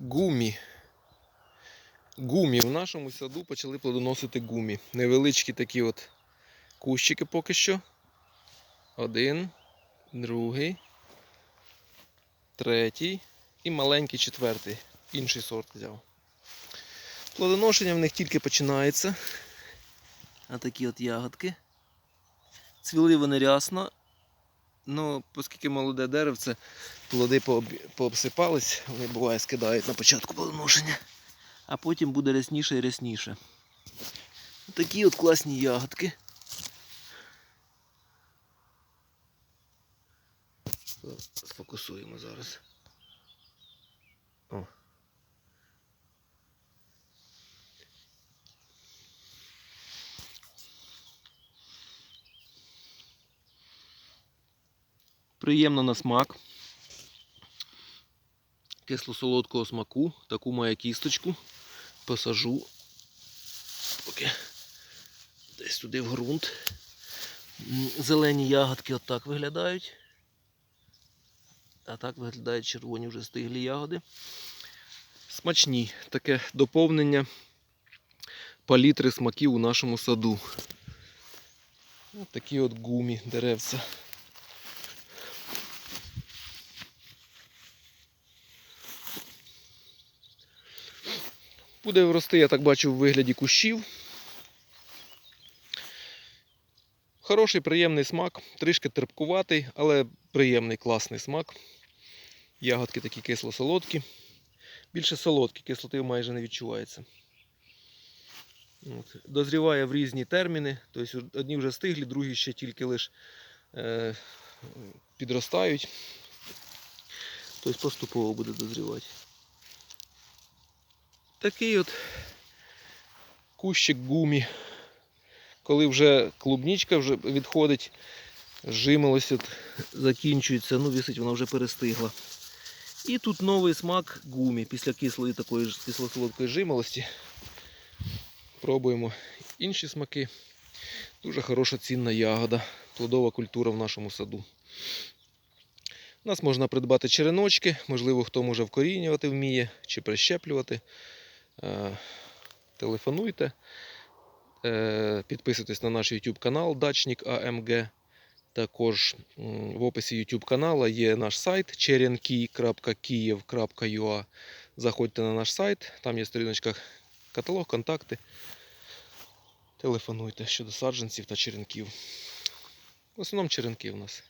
Гумі. Гумі. В нашому саду почали плодоносити гумі. Невеличкі такі от кущики поки що. Один, другий, третій і маленький четвертий. Інший сорт взяв. Плодоношення в них тільки починається. А такі от ягодки. Цвіли вони рясно. Ну, оскільки молоде деревце, плоди пообсипались, вони буває скидають на початку плодоношення. А потім буде рясніше і рясніше. Такі от класні ягодки. Сфокусуємо зараз. О. Приємно на смак. Кисло-солодкого смаку. Таку має кісточку. Посажу. Поки десь туди в ґрунт. Зелені ягодки отак виглядають. А так виглядають червоні вже стиглі ягоди. Смачні. Таке доповнення палітри смаків у нашому саду. Ось такі от гумі деревця. Буде рости, я так бачу, в вигляді кущів. Хороший, приємний смак, трішки терпкуватий, але приємний, класний смак. Ягодки такі кисло-солодкі. Більше солодкі, кислоти майже не відчувається. От. Дозріває в різні терміни. Тобто одні вже стиглі, другі ще тільки лише е, підростають. Тобто поступово буде дозрівати. Такий от кущик гумі. Коли вже клубнічка вже відходить, жимолость от закінчується, ну вісить вона вже перестигла. І тут новий смак гумі після кислої такої кисло-солодкої жимолості. Пробуємо інші смаки. Дуже хороша цінна ягода, плодова культура в нашому саду. У нас можна придбати череночки, можливо, хто може вкорінювати вміє чи прищеплювати. Е, Телефонуйте, Е, підписуйтесь на наш YouTube канал Дачник АМГ. Також в описі YouTube каналу є наш сайт cherenki.kiev.ua. Заходьте на наш сайт, там є сторіночка каталог, контакти. Телефонуйте щодо саджанців та черенків. В основному черенки у нас.